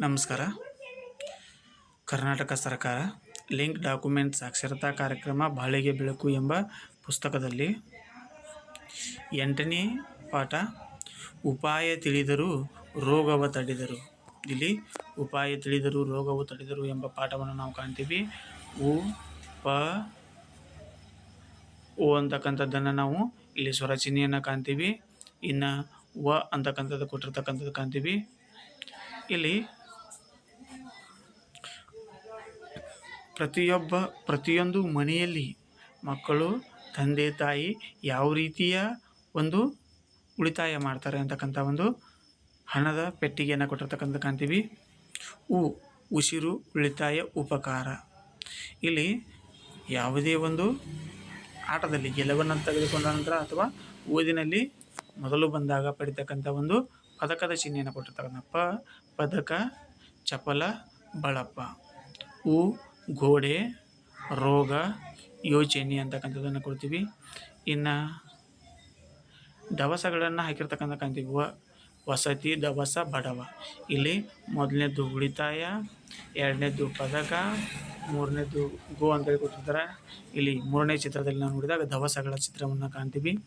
ನಮಸ್ಕಾರ. ಕರ್ನಾಟಕ ಸರ್ಕಾರ link document ಸಾಕ್ಷರತಾ ಕಾರ್ಯಕ್ರಮ ಬಾಳಿಗೆ ಬೆಳಕು ಎಂಬ ಪುಸ್ತಕದಲ್ಲಿ ಎಂಟನೇ ಪಾಠ, ಉಪಾಯ ತಿಳಿದರು ರೋಗವ ತಡೆದರು. ಇಲ್ಲಿ ಉಪಾಯ ತಿಳಿದರು ರೋಗವು ತಡೆದರು ಎಂಬ ಪಾಠವನ್ನು ನಾವು ಕಾಣ್ತೀವಿ. ಉ, ಪ ಓ ಅಂತಕ್ಕಂಥದ್ದನ್ನು ನಾವು ಇಲ್ಲಿ ಸ್ವರ ಚಿಹ್ನೆಯನ್ನು ಕಾಣ್ತೀವಿ. ಇನ್ನು ವ ಅಂತಕ್ಕಂಥದ್ದು ಕೊಟ್ಟಿರ್ತಕ್ಕಂಥದ್ದು ಕಾಣ್ತೀವಿ. ಇಲ್ಲಿ ಪ್ರತಿಯೊಬ್ಬ, ಪ್ರತಿಯೊಂದು ಮನೆಯಲ್ಲಿ ಮಕ್ಕಳು, ತಂದೆ, ತಾಯಿ ಯಾವ ರೀತಿಯ ಒಂದು ಉಳಿತಾಯ ಮಾಡ್ತಾರೆ ಅಂತಕ್ಕಂಥ ಒಂದು ಹಣದ ಪೆಟ್ಟಿಗೆಯನ್ನು ಕೊಟ್ಟಿರ್ತಕ್ಕಂಥ ಕಾಣ್ತೀವಿ. ಉ, ಉಸಿರು ಉಳಿತಾಯ ಉಪಕಾರ. ಇಲ್ಲಿ ಯಾವುದೇ ಒಂದು ಆಟದಲ್ಲಿ ಗೆಲುವನ್ನು ತೆಗೆದುಕೊಂಡ ನಂತರ ಅಥವಾ ಓದಿನಲ್ಲಿ ಮೊದಲು ಬಂದಾಗ ಪಡಿತಕ್ಕಂಥ ಒಂದು ಪದಕದ ಚಿಹ್ನೆಯನ್ನು ಕೊಟ್ಟಿರ್ತಕ್ಕಂಥ ಪದಕ, ಚಪಲ, ಬಳಪ. ಉ ಗೋಡೆ, ರೋಗ ಯೋಜನೆ ಅಂತಕ್ಕಂಥದ್ದನ್ನು ಕೊಡ್ತೀವಿ. ಇನ್ನು ದವಸಗಳನ್ನು ಹಾಕಿರ್ತಕ್ಕಂಥ ಕಾಣ್ತೀವಿ. ವಸತಿ, ದವಸ, ಬಡವ. ಇಲ್ಲಿ ಮೊದಲನೇದು ಉಳಿತಾಯ ಎರಡನೇದು ಪದಕ ಮೂರನೇದು ಗೋ ಅಂತೇಳಿ ಕೊಟ್ಟಿರ್ತಾರೆ. ಇಲ್ಲಿ ಮೂರನೇ ಚಿತ್ರದಲ್ಲಿ ನಾವು ನೋಡಿದಾಗ ದವಸಗಳ ಚಿತ್ರವನ್ನು ಕಾಣ್ತೀವಿ.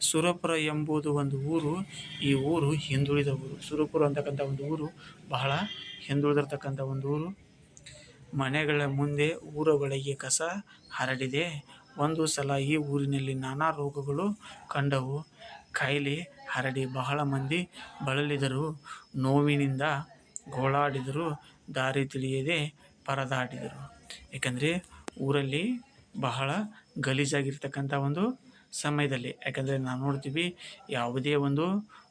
ಸುರಪುರ ಎಂಬುದು ಒಂದು ಊರು. ಈ ಊರು ಹಿಂದುಳಿದ ಊರು ಸುರಪುರ ಅಂತಕ್ಕಂಥ ಒಂದು ಊರು ಬಹಳ ಹಿಂದುಳಿದಿರ್ತಕ್ಕಂಥ ಒಂದು ಊರು. ಮನೆಗಳ ಮುಂದೆ ಊರ ಒಳಗೆ ಕಸ ಹರಡಿದೆ. ಒಂದು ಸಲ ಈ ಊರಿನಲ್ಲಿ ನಾನಾ ರೋಗಗಳು ಕಂಡವು. ಕಾಯಿಲೆ ಹರಡಿ ಬಹಳ ಮಂದಿ ಬಳಲಿದರು. ನೋವಿನಿಂದ ಗೋಳಾಡಿದರು. ದಾರಿ ತಿಳಿಯದೆ ಪರದಾಡಿದರು. ಏಕೆಂದರೆ ಊರಲ್ಲಿ ಬಹಳ ಗಲೀಜಾಗಿರ್ತಕ್ಕಂಥ ಒಂದು ಸಮಯದಲ್ಲಿ. ಯಾಕಂದರೆ ನಾವು ನೋಡ್ತೀವಿ ಯಾವುದೇ ಒಂದು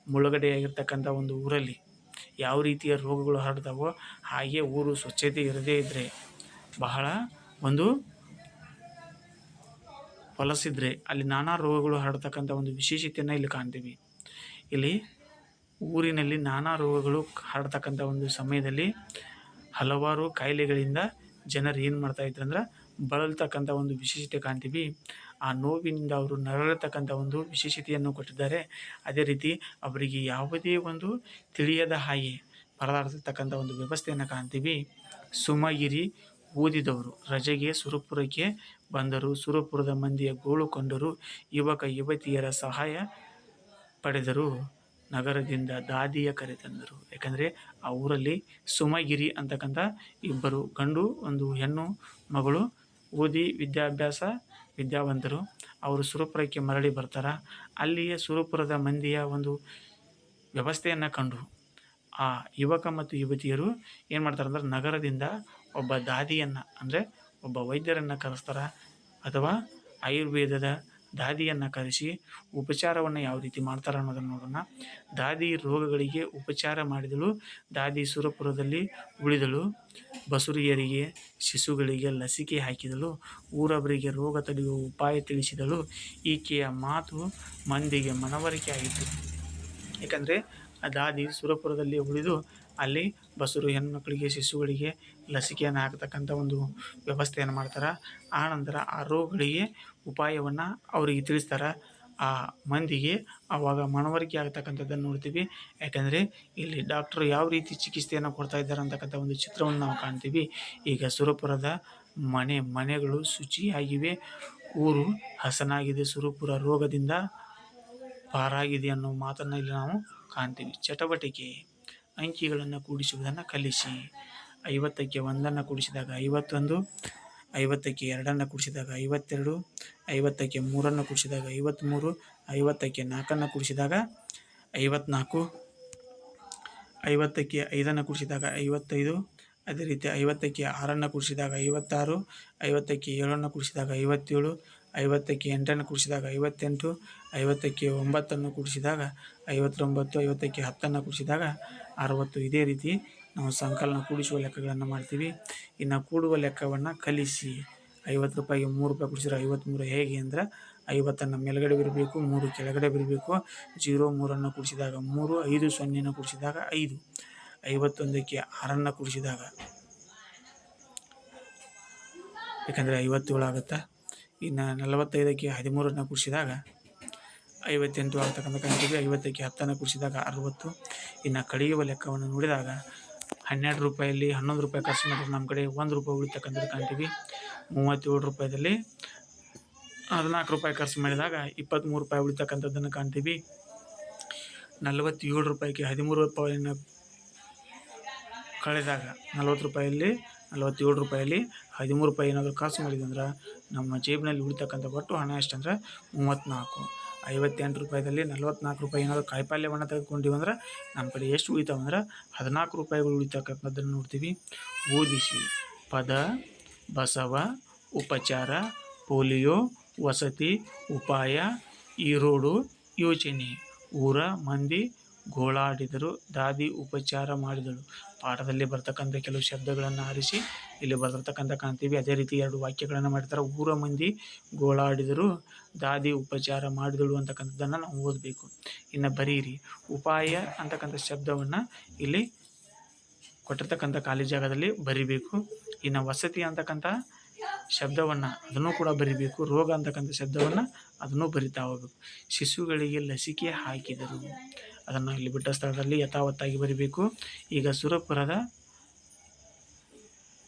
ಮುಳುಗಡೆಯಾಗಿರ್ತಕ್ಕಂಥ ಒಂದು ಊರಲ್ಲಿ ಯಾವ ರೀತಿಯ ರೋಗಗಳು ಹರಡ್ತಾವೋ ಹಾಗೆ ಊರು ಸ್ವಚ್ಛತೆ ಇರದೇ ಇದ್ದರೆ ಬಹಳ ಒಂದು ಹೊಲಸಿದ್ರೆ ಅಲ್ಲಿ ನಾನಾ ರೋಗಗಳು ಹರಡ್ತಕ್ಕಂಥ ಒಂದು ವಿಶೇಷತೆಯನ್ನು ಇಲ್ಲಿ ಕಾಣ್ತೀವಿ. ಇಲ್ಲಿ ಊರಿನಲ್ಲಿ ನಾನಾ ರೋಗಗಳು ಹರಡ್ತಕ್ಕಂಥ ಒಂದು ಸಮಯದಲ್ಲಿ ಹಲವಾರು ಕಾಯಿಲೆಗಳಿಂದ ಜನರು ಏನು ಮಾಡ್ತಾ ಇದ್ರು ಅಂದ್ರೆ ಬಳಲ್ತಕ್ಕಂಥ ಒಂದು ವಿಶೇಷತೆ ಕಾಣ್ತೀವಿ. ಆ ನೋವಿನಿಂದ ಅವರು ನರಳತಕ್ಕಂಥ ಒಂದು ವಿಶೇಷತೆಯನ್ನು ಕೊಟ್ಟಿದ್ದಾರೆ. ಅದೇ ರೀತಿ ಅವರಿಗೆ ಯಾವುದೇ ಒಂದು ತಿಳಿಯದ ಹಾಗೆ ಪರದಾಡ್ತಿರ್ತಕ್ಕಂಥ ಒಂದು ವ್ಯವಸ್ಥೆಯನ್ನು ಕಾಣ್ತೀವಿ. ಸುಮಗಿರಿ ಓದಿದವರು, ರಜೆಗೆ ಸುರಪುರಕ್ಕೆ ಬಂದರು. ಸುರಪುರದ ಮಂದಿಯ ಗೋಳು ಕೊಂಡರು. ಯುವಕ ಯುವತಿಯರ ಸಹಾಯ ಪಡೆದರು. ನಗರದಿಂದ ದಾದಿಯ ಕರೆತಂದರು ಯಾಕಂದರೆ ಆ ಊರಲ್ಲಿ ಸುಮಗಿರಿ ಅಂತಕ್ಕಂಥ ಇಬ್ಬರು ಗಂಡು, ಒಂದು ಹೆಣ್ಣು ಮಗಳು ಓದಿ ವಿದ್ಯಾಭ್ಯಾಸ ವಿದ್ಯಾವಂತರು, ಅವರು ಸುರಪುರಕ್ಕೆ ಮರಳಿ ಬರ್ತಾರೆ. ಅಲ್ಲಿಯೇ ಸುರಪುರದ ಮಂದಿಯ ಒಂದು ವ್ಯವಸ್ಥೆಯನ್ನು ಕಂಡು ಆ ಯುವಕ ಮತ್ತು ಯುವತಿಯರು ಏನು ಮಾಡ್ತಾರೆ ಅಂದ್ರೆ ನಗರದಿಂದ ಒಬ್ಬ ದಾದಿಯನ್ನು, ಅಂದರೆ ಒಬ್ಬ ವೈದ್ಯರನ್ನು ಕರೆಸ್ತಾರೆ. ಅಥವಾ ಆಯುರ್ವೇದದ ದಾದಿಯನ್ನು ಕರೆಸಿ ಉಪಚಾರವನ್ನು ಯಾವ ರೀತಿ ಮಾಡ್ತಾರೆ ಅನ್ನೋದನ್ನು ನೋಡೋಣ. ದಾದಿ ರೋಗಗಳಿಗೆ ಉಪಚಾರ ಮಾಡಿದಳು. ದಾದಿ ಸುರಪುರದಲ್ಲಿ ಉಳಿದಳು. ಬಸುರಿಯರಿಗೆ, ಶಿಶುಗಳಿಗೆ ಲಸಿಕೆ ಹಾಕಿದಳು. ಊರವರಿಗೆ ರೋಗ ತಡೆಯುವ ಉಪಾಯ ತಿಳಿಸಿದಳು. ಈಕೆಯ ಮಾತು ಮಂದಿಗೆ ಮನವರಿಕೆ ಆಗಿತ್ತು. ಏಕೆಂದರೆ ಆ ದಾದಿ ಸುರಪುರದಲ್ಲಿ ಉಳಿದು ಅಲ್ಲಿ ಬಸುರು ಹೆಣ್ಮಕ್ಳಿಗೆ, ಶಿಶುಗಳಿಗೆ ಲಸಿಕೆಯನ್ನು ಹಾಕ್ತಕ್ಕಂಥ ಒಂದು ವ್ಯವಸ್ಥೆಯನ್ನು ಮಾಡ್ತಾರೆ. ಆ ನಂತರ ಆ ರೋಗಗಳಿಗೆ ಉಪಾಯವನ್ನು ಅವರಿಗೆ ತಿಳಿಸ್ತಾರೆ. ಆ ಮಂದಿಗೆ ಆವಾಗ ಮನವರಿಕೆ ಆಗ್ತಕ್ಕಂಥದ್ದನ್ನು ನೋಡ್ತೀವಿ. ಯಾಕಂದರೆ ಇಲ್ಲಿ ಡಾಕ್ಟ್ರು ಯಾವ ರೀತಿ ಚಿಕಿತ್ಸೆಯನ್ನು ಕೊಡ್ತಾ ಇದ್ದಾರೆ ಅಂತಕ್ಕಂಥ ಒಂದು ಚಿತ್ರವನ್ನು ನಾವು ಕಾಣ್ತೀವಿ. ಈಗ ಸುರಪುರದ ಮನೆ ಮನೆಗಳು ಶುಚಿಯಾಗಿವೆ. ಊರು ಹಸನಾಗಿದೆ. ಸುರಪುರ ರೋಗದಿಂದ ಪಾರಾಗಿದೆ ಅನ್ನೋ ಮಾತನ್ನು ಇಲ್ಲಿ ನಾವು ಕಾಣ್ತೀವಿ. ಚಟವಟಿಕೆ, ಅಂಕಿಗಳನ್ನು ಕೂಡಿಸುವುದನ್ನು ಕಲಿಸಿ. ಐವತ್ತಕ್ಕೆ ಒಂದನ್ನು ಕೂಡಿಸಿದಾಗ ಐವತ್ತೊಂದು ಐವತ್ತಕ್ಕೆ ಎರಡನ್ನು ಕೂಡಿಸಿದಾಗ ಐವತ್ತೆರಡು, ಐವತ್ತಕ್ಕೆ ಮೂರನ್ನು ಕೂಡಿಸಿದಾಗ ಐವತ್ತ್ಮೂರು ಐವತ್ತಕ್ಕೆ ನಾಲ್ಕನ್ನು ಕೂಡಿಸಿದಾಗ ಐವತ್ನಾಲ್ಕು, ಐವತ್ತಕ್ಕೆ ಐದನ್ನು ಕೂಡಿಸಿದಾಗ ಐವತ್ತೈದು, ಅದೇ ರೀತಿ ಐವತ್ತಕ್ಕೆ ಆರನ್ನು ಕೂಡಿಸಿದಾಗ ಐವತ್ತಾರು, ಐವತ್ತಕ್ಕೆ ಏಳನ್ನು ಕೂಡಿಸಿದಾಗ ಐವತ್ತೇಳು, ಐವತ್ತಕ್ಕೆ ಎಂಟನ್ನು ಕೂಡಿಸಿದಾಗ ಐವತ್ತೆಂಟು, ಐವತ್ತಕ್ಕೆ ಒಂಬತ್ತನ್ನು ಕೂಡಿಸಿದಾಗ ಐವತ್ತೊಂಬತ್ತು, ಐವತ್ತಕ್ಕೆ ಹತ್ತನ್ನು ಕೂಡಿಸಿದಾಗ ಅರವತ್ತು. ಇದೇ ರೀತಿ ನಾವು ಸಂಕಲನ ಕೂಡಿಸುವ ಲೆಕ್ಕಗಳನ್ನು ಮಾಡ್ತೀವಿ. ಇನ್ನು ಕೂಡುವ ಲೆಕ್ಕವನ್ನು ಕಲಿಸಿ. ಐವತ್ತು ರೂಪಾಯಿಗೆ ಮೂರು ರೂಪಾಯಿ ಕೂಡಿಸಿದ್ರೆ ಐವತ್ತ್ಮೂರು ಹೇಗೆ ಅಂದರೆ ಐವತ್ತನ್ನು ಮೇಲ್ಗಡೆ ಬರಬೇಕು ಮೂರು ಕೆಳಗಡೆ ಬರಬೇಕು ಜೀರೋ ಮೂರನ್ನು ಕೂಡಿಸಿದಾಗ ಮೂರು, ಐದು ಸೊನ್ನೆಯನ್ನು ಕೂಡಿಸಿದಾಗ ಐದು. ಐವತ್ತೊಂದಕ್ಕೆ ಆರನ್ನು ಕೂಡಿಸಿದಾಗ ಯಾಕಂದರೆ ಐವತ್ತೇಳು ಆಗುತ್ತಾ? ಇನ್ನು ನಲವತ್ತೈದಕ್ಕೆ ಹದಿಮೂರನ್ನು ಕೂಡಿಸಿದಾಗ ಐವತ್ತೆಂಟು ಆಗ್ತಕ್ಕಂಥ ಕಾಣ್ತೀವಿ ಐವತ್ತಕ್ಕೆ ಹತ್ತನ್ನು ಕೂಡಿಸಿದಾಗ ಅರವತ್ತು. ಇನ್ನು ಕಳೆಯುವ ಲೆಕ್ಕವನ್ನು ನೋಡಿದಾಗ ಹನ್ನೆರಡು ರೂಪಾಯಲ್ಲಿ ಹನ್ನೊಂದು ರೂಪಾಯಿ ಖರ್ಚು ಮಾಡಿದ್ರೆ ನಮ್ಮ ಕಡೆ ಒಂದು ರೂಪಾಯಿ ಉಳಿತಕ್ಕಂಥದ್ದು ಕಾಣ್ತೀವಿ. ಮೂವತ್ತೇಳು ರೂಪಾಯಿದಲ್ಲಿ ಹದಿನಾಲ್ಕು ರೂಪಾಯಿ ಖರ್ಚು ಮಾಡಿದಾಗ ಇಪ್ಪತ್ತ್ಮೂರು ರೂಪಾಯಿ ಉಳಿತಕ್ಕಂಥದ್ದನ್ನು ಕಾಣ್ತೀವಿ. ನಲವತ್ತೇಳು ರೂಪಾಯಿಗೆ ಹದಿಮೂರು ರೂಪಾಯಿನ ಕಳೆದಾಗ ನಲ್ವತ್ತು ರೂಪಾಯಲ್ಲಿ ನಲವತ್ತೇಳು ರೂಪಾಯಲ್ಲಿ ಹದಿಮೂರು ರೂಪಾಯಿ ಏನಾದರೂ ಖರ್ಚು ಮಾಡಿದಂದ್ರೆ ನಮ್ಮ ಜೇಬಿನಲ್ಲಿ ಉಳಿತಕ್ಕಂಥ ಒಟ್ಟು ಹಣ ಎಷ್ಟಂದ್ರೆ ಮೂವತ್ತ್ನಾಲ್ಕು. ಐವತ್ತೆಂಟು ರೂಪಾಯಿದಲ್ಲಿ ನಲ್ವತ್ನಾಲ್ಕು ರೂಪಾಯಿ ಏನಾದರೂ ಕಾಯಿಪಲ್ಯವನ್ನು ತೆಗೆದುಕೊಂಡಿವಿ ಅಂದ್ರೆ ನಮ್ಮ ಕಡೆ ಎಷ್ಟು ಉಳಿತಾವಂದ್ರೆ ಹದಿನಾಲ್ಕು ರೂಪಾಯಿಗಳು ಉಳಿತಕ್ಕಂಥದ್ದನ್ನು ನೋಡ್ತೀವಿ. ಓದಿಸಿ. ಪದ, ಬಸವ, ಉಪಚಾರ, ಪೋಲಿಯೋ, ವಸತಿ, ಉಪಾಯ, ಈರೋಡು, ಯೋಚನೆ. ಊರ, ಮಂದಿ ಗೋಳಾಡಿದರು, ದಾದಿ ಉಪಚಾರ ಮಾಡಿದಳು. ಪಾಠದಲ್ಲಿ ಬರ್ತಕ್ಕಂಥ ಕೆಲವು ಶಬ್ದಗಳನ್ನು ಆರಿಸಿ, ಇಲ್ಲಿ ಬರೆದಿರ್ತಕ್ಕಂಥ ಕಾಣ್ತೀವಿ. ಅದೇ ರೀತಿ ಎರಡು ವಾಕ್ಯಗಳನ್ನು ಮಾಡ್ತಾರೆ ಊರ ಮಂದಿ ಗೋಳಾಡಿದರು, ದಾದಿ ಉಪಚಾರ ಮಾಡಿದಳು ಅಂತಕ್ಕಂಥದ್ದನ್ನು ನಾವು ಓದಬೇಕು. ಇನ್ನು ಬರೀರಿ. ಉಪಾಯ ಅಂತಕ್ಕಂಥ ಶಬ್ದವನ್ನು ಇಲ್ಲಿ ಕೊಟ್ಟಿರ್ತಕ್ಕಂಥ ಖಾಲಿ ಜಾಗದಲ್ಲಿ ಬರಿಬೇಕು. ಇನ್ನು ವಸತಿ ಅಂತಕ್ಕಂಥ ಶಬ್ದವನ್ನು ಅದನ್ನು ಕೂಡ ಬರಿಬೇಕು. ರೋಗ ಅಂತಕ್ಕಂಥ ಶಬ್ದವನ್ನು ಅದನ್ನು ಬರಿತಾ ಹೋಗಬೇಕು. ಶಿಶುಗಳಿಗೆ ಲಸಿಕೆ ಹಾಕಿದರು. ಅದನ್ನು ಇಲ್ಲಿ ಬಿಟ್ಟ ಸ್ಥಳದಲ್ಲಿ ಯಥಾವತ್ತಾಗಿ ಬರಿಬೇಕು. ಈಗ ಸುರಪುರದ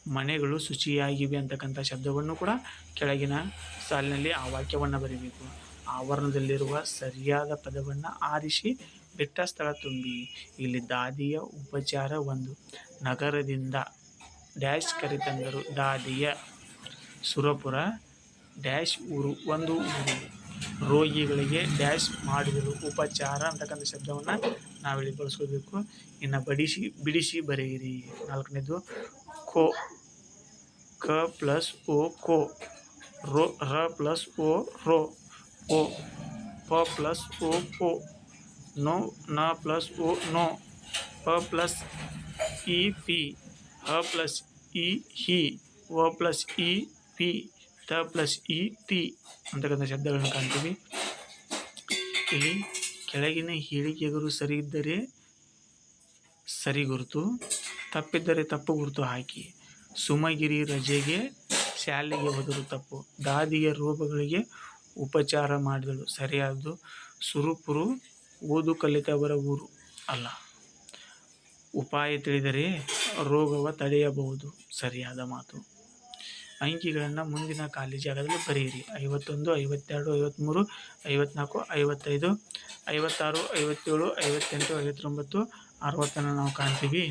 ಮನೆಗಳು ಶುಚಿಯಾಗಿವೆ ಅಂತಕ್ಕಂಥ ಶಬ್ದವನ್ನು ಕೂಡ ಕೆಳಗಿನ ಸಾಲಿನಲ್ಲಿ ಆ ವಾಕ್ಯವನ್ನು ಬರೀಬೇಕು. ಆವರಣದಲ್ಲಿರುವ ಸರಿಯಾದ ಪದವನ್ನು ಆರಿಸಿ ಬಿಟ್ಟ ಸ್ಥಳ ತುಂಬಿ. ಇಲ್ಲಿ ದಾದಿಯ ಉಪಚಾರ ಒಂದು. ನಗರದಿಂದ ಡ್ಯಾಶ್ ಕರೆತಂದರು ದಾದಿಯ ಸುರಪುರ ಡ್ಯಾಶ್ ಊರು ಒಂದು ಊರು. ರೋಗಿಗಳಿಗೆ ಡ್ಯಾಶ್ ಮಾಡಿದರು. ಉಪಚಾರ ಅಂತಕ್ಕಂಥ ಶಬ್ದವನ್ನು ನಾವಿಲ್ಲಿ ಬಳಸ್ಕೋಬೇಕು ಇನ್ನು ಬಡಿಸಿ ಬಿಡಿಸಿ ಬರೆಯಿರಿ. ನಾಲ್ಕನೇದು, ಕೋ, ಕ ಪ್ಲಸ್ ಓ, ಕೋ. ರೋ, ರ ಪ್ಲಸ್ ಓ, ರೋ. ಓ, ಪ ಪ್ಲಸ್ ಓ ಪೋ ನೋ, ನ ಪ್ಲಸ್ ಓ, ನೋ. ಪ ಪ್ಲಸ್ ಇ, ಪಿ. ಹ ಪ್ಲಸ್ ಇ, ಹಿ. ವ ಪ್ಲಸ್ ಇ, ಪಿ. ತ ಪ್ಲಸ್ ಇ ಟಿ ಅಂತಕ್ಕಂಥ ಶಬ್ದಗಳನ್ನು ಕಾಣ್ತೀವಿ. ಇಲ್ಲಿ ಕೆಳಗಿನ ಹೇಳಿಕೆಗಳು ಸರಿ ಇದ್ದರೆ ಸರಿ ಗುರುತು, ತಪ್ಪಿದ್ದರೆ ತಪ್ಪು ಗುರುತು ಹಾಕಿ. ಸುಮಗಿರಿ ರಜೆಗೆ ಶಾಲೆಗೆ ಹೋದರು ತಪ್ಪು. ದಾದಿಯ ರೋಗಗಳಿಗೆ ಉಪಚಾರ ಮಾಡಿದಳು. ಸರಿಯಾದ್ದು. ಸುರುಪುರು ಓದು ಕಲಿತವರ ಊರು. ಅಲ್ಲ, ಉಪಾಯ ತಿಳಿದರೆ ರೋಗವ ತಡೆಯಬಹುದು. ಸರಿಯಾದ ಮಾತು. ಅಂಕಿಗಳನ್ನು ಮುಂದಿನ ಖಾಲಿ ಜಾಗದಲ್ಲಿ ಬರೆಯಿರಿ. ಐವತ್ತೊಂದು, ಐವತ್ತೆರಡು ಐವತ್ತ್ಮೂರು ಐವತ್ತ್ನಾಲ್ಕು ಐವತ್ತೈದು, ಐವತ್ತಾರು, ಐವತ್ತೇಳು, ಐವತ್ತೆಂಟು, ಐವತ್ತೊಂಬತ್ತು, ಅರವತ್ತನ್ನು ನಾವು ಕಾಣ್ತೀವಿ.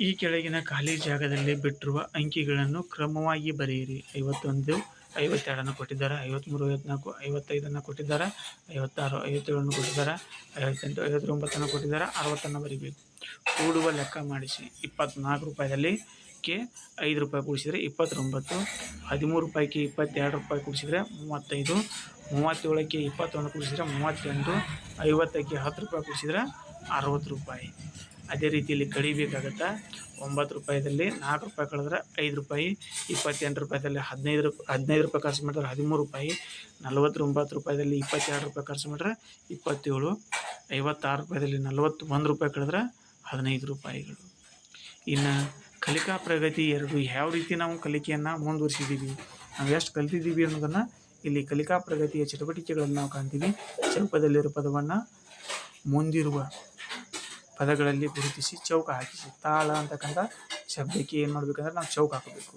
ಈ ಕೆಳಗಿನ ಖಾಲಿ ಜಾಗದಲ್ಲಿ ಬಿಟ್ಟಿರುವ ಅಂಕಿಗಳನ್ನು ಕ್ರಮವಾಗಿ ಬರೆಯಿರಿ. ಐವತ್ತೊಂದು, ಐವತ್ತೆರಡನ್ನು ಕೊಟ್ಟಿದ್ದಾರೆ. ಐವತ್ತ್ಮೂರು ಐವತ್ನಾಲ್ಕು, ಐವತ್ತೈದನ್ನು ಕೊಟ್ಟಿದ್ದಾರೆ. ಐವತ್ತಾರು, ಐವತ್ತೇಳನ್ನು ಕೊಟ್ಟಿದ್ದಾರೆ. ಐವತ್ತೆಂಟು, ಐವತ್ತೊಂಬತ್ತನ್ನು ಕೊಟ್ಟಿದ್ದಾರೆ. ಅರವತ್ತನ್ನು ಬರೀಬೇಕು. ಕೂಡುವ ಲೆಕ್ಕ ಮಾಡಿಸಿ. ಇಪ್ಪತ್ತ್ನಾಲ್ಕು ರೂಪಾಯಿದಲ್ಲಿ ಕೆ ಐದು ರೂಪಾಯಿ ಕೂಡಿಸಿದರೆ ಇಪ್ಪತ್ತೊಂಬತ್ತು, ಹದಿಮೂರು ರೂಪಾಯಿಗೆ ಇಪ್ಪತ್ತೆರಡು ರೂಪಾಯಿ ಕೂಡಿಸಿದರೆ ಮೂವತ್ತೈದು, ಮೂವತ್ತೇಳಕ್ಕೆ ಇಪ್ಪತ್ತೊಂದು ಕೂಡಿಸಿದರೆ ಮೂವತ್ತೆಂಟು, ಐವತ್ತಕ್ಕೆ ಹತ್ತು ರೂಪಾಯಿ ಕೂಡಿಸಿದರೆ ಅರವತ್ತು ರೂಪಾಯಿ. ಅದೇ ರೀತಿಯಲ್ಲಿ ಕಡಿಬೇಕಾಗತ್ತೆ, ಒಂಬತ್ತು ರೂಪಾಯಿದಲ್ಲಿ ನಾಲ್ಕು ರೂಪಾಯಿ ಕಳೆದ್ರೆ ಐದು ರೂಪಾಯಿ, ಇಪ್ಪತ್ತೆಂಟು ರೂಪಾಯಿದಲ್ಲಿ ಹದಿನೈದು ರೂಪಾಯಿ ಹದಿನೈದು ರೂಪಾಯಿ ಖರ್ಚು ಮಾಡಿದ್ರೆ ಹದಿಮೂರು ರೂಪಾಯಿ, ನಲವತ್ತೊಂಬತ್ತು ರೂಪಾಯಿದಲ್ಲಿ ಇಪ್ಪತ್ತೆರಡು ರೂಪಾಯಿ ಖರ್ಚು ಮಾಡಿದ್ರೆ ಇಪ್ಪತ್ತೇಳು, ಐವತ್ತಾರು ರೂಪಾಯಿದಲ್ಲಿ ನಲವತ್ತು, ಒಂದು ರೂಪಾಯಿ ಕಳೆದ್ರೆ ಹದಿನೈದು ರೂಪಾಯಿಗಳು. ಇನ್ನು ಕಲಿಕಾ ಪ್ರಗತಿ ಎರಡು, ಯಾವ ರೀತಿ ನಾವು ಕಲಿಕೆಯನ್ನು ಮುಂದುವರಿಸಿದ್ದೀವಿ ನಾವು ಎಷ್ಟು ಕಲ್ತಿದ್ದೀವಿ ಅನ್ನೋದನ್ನು ಇಲ್ಲಿ ಕಲಿಕಾ ಪ್ರಗತಿಯ ಚಟುವಟಿಕೆಗಳನ್ನು ನಾವು ಕಾಣ್ತೀವಿ. ಚೌಕದಲ್ಲಿರೋ ಪದವನ್ನು ಮುಂದಿರುವ ಪದಗಳಲ್ಲಿ ಗುರುತಿಸಿ ಚೌಕ ಹಾಕಿಸಿ. ತಾಳ ಅಂತಕ್ಕಂಥ ಶಬ್ದಕ್ಕೆ ಏನು ಮಾಡಬೇಕಂದ್ರೆ ನಾವು ಚೌಕ ಹಾಕಬೇಕು.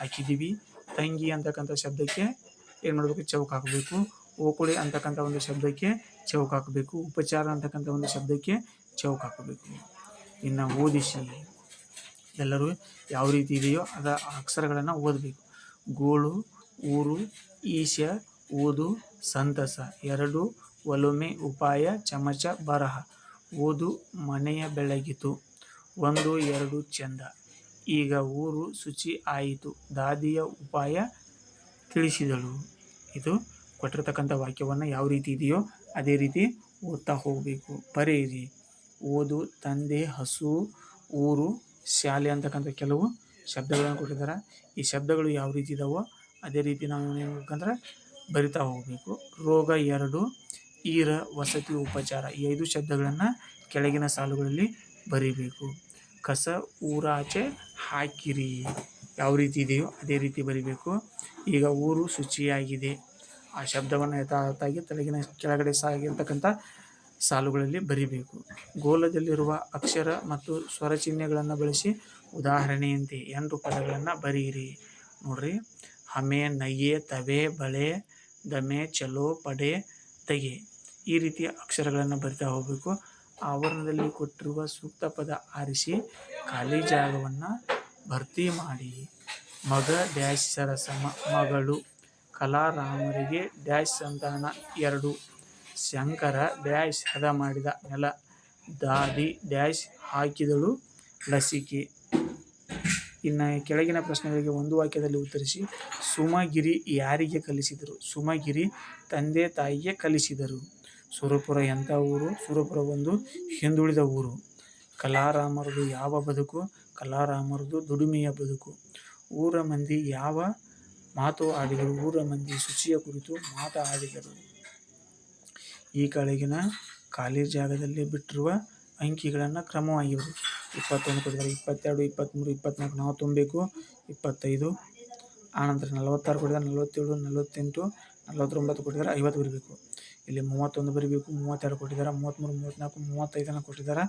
ಹಾಕಿದ್ದೀವಿ ತಂಗಿ ಅಂತಕ್ಕಂಥ ಶಬ್ದಕ್ಕೆ ಏನು ಮಾಡಬೇಕು? ಚೌಕ ಹಾಕಬೇಕು. ಓಕುಳಿ ಅಂತಕ್ಕಂಥ ಒಂದು ಶಬ್ದಕ್ಕೆ ಚೌಕ ಹಾಕಬೇಕು. ಉಪಚಾರ ಅಂತಕ್ಕಂಥ ಒಂದು ಶಬ್ದಕ್ಕೆ ಚೌಕ ಹಾಕಬೇಕು. ಇನ್ನು ಓದಿಸಿ. ಎಲ್ಲರೂ ಯಾವ ರೀತಿ ಇದೆಯೋ ಅದ ಅಕ್ಷರಗಳನ್ನು ಓದಬೇಕು. ಗೋಳು, ಊರು ಈಶ ಓದು, ಸಂತಸ ಎರಡು, ಒಲುಮೆ, ಉಪಾಯ, ಚಮಚ, ಬರಹ ಓದು, ಮನೆಯ ಬೆಳಗಿತು ಒಂದು, ಎರಡು, ಚಂದ ಈಗ ಊರು ಶುಚಿ ಆಯಿತು ದಾದಿಯ ಉಪಾಯ ತಿಳಿಸಿದಳು. ಇದು ಕೊಟ್ಟಿರ್ತಕ್ಕಂಥ ವಾಕ್ಯವನ್ನು ಯಾವ ರೀತಿ ಇದೆಯೋ ಅದೇ ರೀತಿ ಓದ್ತಾ ಹೋಗಬೇಕು. ಬರೆಯಿರಿ. ಓದು, ತಂದೆ, ಹಸು, ಊರು, ಶಾಲೆ ಅಂತಕ್ಕಂಥ ಕೆಲವು ಶಬ್ದಗಳನ್ನು ಕೊಟ್ಟಿದ್ದಾರೆ. ಈ ಶಬ್ದಗಳು ಯಾವ ರೀತಿ ಇದಾವೋ ಅದೇ ರೀತಿ ನಾವು ಏನು ಬರಿತಾ ಹೋಗಬೇಕು. ರೋಗ ಎರಡು, ಈರ, ವಸತಿ ಉಪಚಾರ ಈ ಐದು ಶಬ್ದಗಳನ್ನು ಕೆಳಗಿನ ಸಾಲುಗಳಲ್ಲಿ ಬರಿಬೇಕು. ಕಸ, ಊರಾಚೆ ಹಾಕಿರಿ. ಯಾವ ರೀತಿ ಇದೆಯೋ ಅದೇ ರೀತಿ ಬರಿಬೇಕು. ಈಗ ಊರು ಶುಚಿಯಾಗಿದೆ ಆ ಶಬ್ದವನ್ನು ಯಥಾರ್ಥಾಗಿ ತೆಳಗಿನ ಕೆಳಗಡೆ ಸಾಗಿರ್ತಕ್ಕಂಥ ಸಾಲುಗಳಲ್ಲಿ ಬರಿಬೇಕು. ಗೋಲದಲ್ಲಿರುವ ಅಕ್ಷರ ಮತ್ತು ಸ್ವರ ಚಿಹ್ನೆಗಳನ್ನು ಬಳಸಿ ಉದಾಹರಣೆಯಂತೆ ಎಂಟು ಪದಗಳನ್ನು ಬರೆಯಿರಿ. ನೋಡ್ರಿ. ಹಮೆ, ನಯ್ಯೆ, ತವೆ, ಬಳೆ, ದಮೆ, ಚಲೋ, ಪಡೆ, ತೆಗೆ ಈ ರೀತಿಯ ಅಕ್ಷರಗಳನ್ನು ಬರಿತಾ ಹೋಗಬೇಕು. ಆವರಣದಲ್ಲಿ ಕೊಟ್ಟಿರುವ ಸೂಕ್ತ ಪದ ಆರಿಸಿ ಖಾಲಿ ಜಾಗವನ್ನು ಭರ್ತಿ ಮಾಡಿ. ಮಗ ಡ್ಯಾಶ್ ಸರಸಮ, ಮಗಳು ಕಲಾರಾಮರಿಗೆ ಡ್ಯಾಶ್ ಸಂತಾನ ಎರಡು. ಶಂಕರ ಡ್ಯಾಶ್ ಹದ ಮಾಡಿದ ನೆಲ ದಾದಿ ಡ್ಯಾಶ್ ಹಾಕಿದಳು ಲಸಿಕೆ. ಇನ್ನು ಕೆಳಗಿನ ಪ್ರಶ್ನೆಗಳಿಗೆ ಒಂದು ವಾಕ್ಯದಲ್ಲಿ ಉತ್ತರಿಸಿ, ಸುಮಗಿರಿ ಯಾರಿಗೆ ಕಲಿಸಿದರು? ಸುಮಗಿರಿ ತಂದೆ ತಾಯಿಗೆ ಕಲಿಸಿದರು. ಸುರಪುರ ಎಂಥ ಊರು? ಸುರಪುರ ಒಂದು ಹಿಂದುಳಿದ ಊರು. ಕಲಾರಾಮರದು ಯಾವ ಬದುಕು? ಕಲಾರಾಮರದು ದುಡಿಮೆಯ ಬದುಕು. ಊರ ಮಂದಿ ಯಾವ ಮಾತು ಆಡಿದರು? ಊರ ಮಂದಿ ಶುಚಿಯ ಕುರಿತು ಮಾತಾಡಿದರು. ಈ ಕೆಳಗಿನ ಖಾಲಿ ಜಾಗದಲ್ಲಿ ಬಿಟ್ಟಿರುವ ಅಂಕಿಗಳನ್ನು ಕ್ರಮವಾಗಿ. ಇಪ್ಪತ್ತೊಂದು ಕೊಟ್ಟಿದ್ದಾರೆ. ಇಪ್ಪತ್ತೆರಡು ಇಪ್ಪತ್ತ್ಮೂರು ಇಪ್ಪತ್ತ್ನಾಲ್ಕು ನಾವು ತುಂಬಬೇಕು ಇಪ್ಪತ್ತೈದು ಆನಂತರ ನಲವತ್ತಾರು ಕೊಟ್ಟಿದ್ದಾರೆ. ನಲವತ್ತೇಳು, ನಲವತ್ತೆಂಟು, ನಲವತ್ತೊಂಬತ್ತು ಕೊಟ್ಟಿದ್ದಾರೆ. ಐವತ್ತು ಬರಬೇಕು. ಇಲ್ಲಿ ಮೂವತ್ತೊಂದು ಬರಿಬೇಕು. ಮೂವತ್ತೆರಡು ಕೊಟ್ಟಿದ್ದಾರೆ. ಮೂವತ್ತ್ಮೂರು ಮೂವತ್ತ್ನಾಲ್ಕು ಮೂವತ್ತೈದನ್ನು ಕೊಟ್ಟಿದ್ದಾರೆ.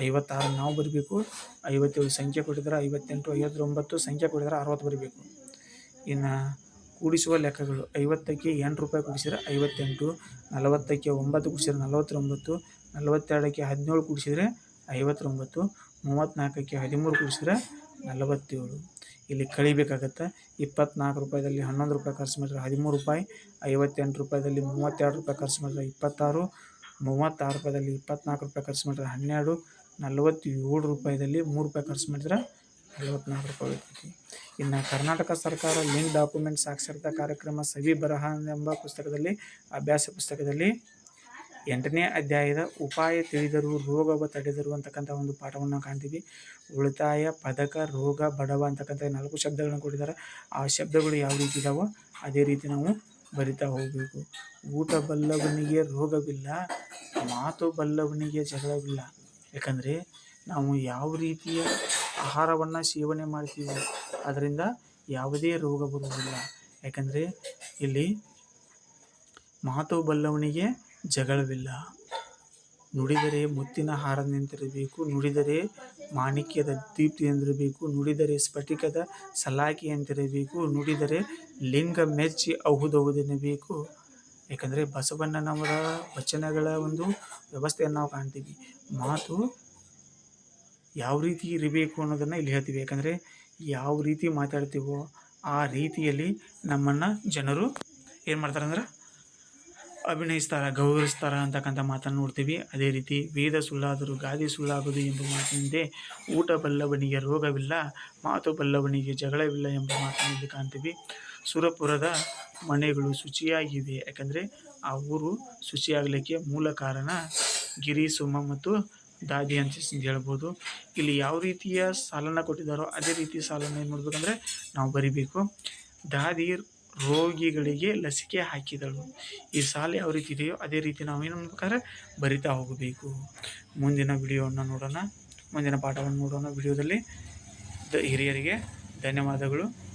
ಐವತ್ತಾರು ನಾವು ಬರಬೇಕು. ಐವತ್ತೇಳು ಸಂಖ್ಯೆ ಕೊಟ್ಟಿದ್ದಾರೆ. ಐವತ್ತೆಂಟು, ಐವತ್ತೊಂಬತ್ತು ಸಂಖ್ಯೆ ಕೊಟ್ಟಿದ್ದಾರೆ. ಅರವತ್ತು ಬರಬೇಕು. ಇನ್ನು ಕೂಡಿಸುವ ಲೆಕ್ಕಗಳು. ಐವತ್ತಕ್ಕೆ ಎಂಟು ರೂಪಾಯಿ ಕೂಡಿಸಿದ್ರೆ ಐವತ್ತೆಂಟು, ನಲವತ್ತಕ್ಕೆ ಒಂಬತ್ತು ಕೂಡಿಸಿದ್ರೆ ನಲವತ್ತೊಂಬತ್ತು, ನಲವತ್ತೆರಡಕ್ಕೆ ಹದಿನೇಳು ಕೂಡಿಸಿದ್ರೆ ಐವತ್ತೊಂಬತ್ತು, ಮೂವತ್ತ್ನಾಲ್ಕಕ್ಕೆ ಹದಿಮೂರು ಕೂಡಿಸಿದ್ರೆ ನಲವತ್ತೇಳು. ಇಲ್ಲಿ ಕಳಿಬೇಕಾಗತ್ತೆ. ಇಪ್ಪತ್ನಾಲ್ಕು ರೂಪಾಯಿದಲ್ಲಿ ಹನ್ನೊಂದು ರೂಪಾಯಿ ಖರ್ಚು ಮಾಡಿದ್ರೆ ಹದಿಮೂರು ರೂಪಾಯಿ, ಐವತ್ತೆಂಟು ರೂಪಾಯಿದಲ್ಲಿ ಮೂವತ್ತೆರಡು ರೂಪಾಯಿ ಖರ್ಚು ಮಾಡಿದ್ರೆ ಇಪ್ಪತ್ತಾರು, ಮೂವತ್ತಾರು ರೂಪಾಯಿದಲ್ಲಿ ಇಪ್ಪತ್ನಾಲ್ಕು ರೂಪಾಯಿ ಖರ್ಚು ಮಾಡಿದ್ರೆ ಹನ್ನೆರಡು, ನಲವತ್ತೇಳು ರೂಪಾಯಿದಲ್ಲಿ ಮೂರು ರೂಪಾಯಿ ಖರ್ಚು ಮಾಡಿದ್ರೆ ನಲವತ್ನಾಲ್ಕು ರೂಪಾಯಿ ಇನ್ನು ಕರ್ನಾಟಕ ಸರ್ಕಾರ ಲಿಂಕ್ ಡಾಕ್ಯುಮೆಂಟ್ ಸಾಕ್ಷರತಾ ಕಾರ್ಯಕ್ರಮ ಸವಿ ಬರಹ ಎಂಬ ಪುಸ್ತಕದಲ್ಲಿ, ಅಭ್ಯಾಸ ಪುಸ್ತಕದಲ್ಲಿ ಎಂಟನೇ ಅಧ್ಯಾಯದ ಉಪಾಯ ತಿಳಿದರು ರೋಗವ ತಡೆದರು ಅಂತಕ್ಕಂಥ ಒಂದು ಪಾಠವನ್ನು ಕಾಣ್ತೀವಿ. ಉಳಿತಾಯ, ಪದಕ, ರೋಗ, ಬಡವ ಅಂತಕ್ಕಂಥ ನಾಲ್ಕು ಶಬ್ದಗಳನ್ನು ಕೊಟ್ಟಿದ್ದಾರೆ. ಆ ಶಬ್ದಗಳು ಯಾವ ರೀತಿ ಇದಾವೋ ಅದೇ ರೀತಿ ನಾವು ಬರಿತಾ ಹೋಗಬೇಕು. ಊಟ ಬಲ್ಲವನಿಗೆ ರೋಗವಿಲ್ಲ, ಮಾತು ಬಲ್ಲವನಿಗೆ ಜಗಳವಿಲ್ಲ. ಯಾಕಂದರೆ ನಾವು ಯಾವ ರೀತಿಯ ಆಹಾರವನ್ನು ಸೇವನೆ ಮಾಡ್ತೀವಿ ಅದರಿಂದ ಯಾವುದೇ ರೋಗ ಬರುವುದಿಲ್ಲ. ಯಾಕಂದರೆ ಇಲ್ಲಿ ಮಾತು ಬಲ್ಲವನಿಗೆ ಜಗಳವಿಲ್ಲ. ನುಡಿದರೆ ಮುತ್ತಿನ ಹಾರದಂತಿರಬೇಕು ನುಡಿದರೆ ಮಾಣಿಕ್ಯದ ದೀಪ್ತಿಯಂದಿರಬೇಕು ನುಡಿದರೆ ಸ್ಫಟಿಕದ ಸಲಾಕೆಯಂತಿರಬೇಕು ನುಡಿದರೆ ಲಿಂಗ ಮೆಚ್ಚಿ ಅಹುದಹುದೆನ್ನಬೇಕು ಯಾಕಂದರೆ ಬಸವಣ್ಣನವರ ವಚನಗಳ ಒಂದು ವ್ಯವಸ್ಥೆಯನ್ನು ನಾವು ಕಾಣ್ತೀವಿ. ಮಾತು ಯಾವ ರೀತಿ ಇರಬೇಕು ಅನ್ನೋದನ್ನು ಇಲ್ಲಿ ಹೇಳ್ತೀವಿ. ಯಾಕಂದರೆ ಯಾವ ರೀತಿ ಮಾತಾಡ್ತೀವೋ ಆ ರೀತಿಯಲ್ಲಿ ನಮ್ಮನ್ನು ಜನರು ಏನು ಮಾಡ್ತಾರೆ ಅಂದ್ರೆ ಅಭಿನಯಿಸ್ತಾರೆ, ಗೌರವಿಸ್ತಾರೆ ಅಂತಕ್ಕಂಥ ಮಾತನ್ನು ನೋಡ್ತೀವಿ. ಅದೇ ರೀತಿ ವೇದ ಸುಳ್ಳಾದರೂ ಗಾದೆ ಸುಳ್ಳಾಗದು ಎಂಬ ಮಾತಿನಿಂದೆ ಊಟ ಬಲ್ಲವನಿಗೆ ರೋಗವಿಲ್ಲ, ಮಾತು ಬಲ್ಲವನಿಗೆ ಜಗಳವಿಲ್ಲ ಎಂಬ ಮಾತನ್ನು ಇಲ್ಲಿ ಕಾಣ್ತೀವಿ. ಸುರಪುರದ ಮನೆಗಳು ಶುಚಿಯಾಗಿವೆ ಯಾಕಂದರೆ ಆ ಊರು ಶುಚಿಯಾಗಲಿಕ್ಕೆ ಮೂಲ ಕಾರಣ ಗಿರಿ, ಸುಮ ಮತ್ತು ದಾದಿ ಅಂತ ಹೇಳ್ಬೋದು. ಇಲ್ಲಿ ಯಾವ ರೀತಿಯ ಸಾಲನ್ನು ಕೊಟ್ಟಿದ್ದಾರೋ ಅದೇ ರೀತಿ ಸಾಲನ್ನು ಏನು ಮಾಡಬೇಕಂದ್ರೆ ನಾವು ಬರಿಬೇಕು. ದಾದಿ ರೋಗಿಗಳಿಗೆ ಲಸಿಕೆ ಹಾಕಿದಳು. ಈ ಸಾಲ ಯಾವ ರೀತಿ ಇದೆಯೋ ಅದೇ ರೀತಿ ನಾವು ಏನು ಮಾಡ್ಬೇಕಾದ್ರೆ ಬರಿತಾ ಹೋಗಬೇಕು. ಮುಂದಿನ ವಿಡಿಯೋವನ್ನು ನೋಡೋಣ. ಮುಂದಿನ ಪಾಠವನ್ನು ನೋಡೋಣ. ವಿಡಿಯೋದಲ್ಲಿ ದ ಹಿರಿಯರಿಗೆ ಧನ್ಯವಾದಗಳು.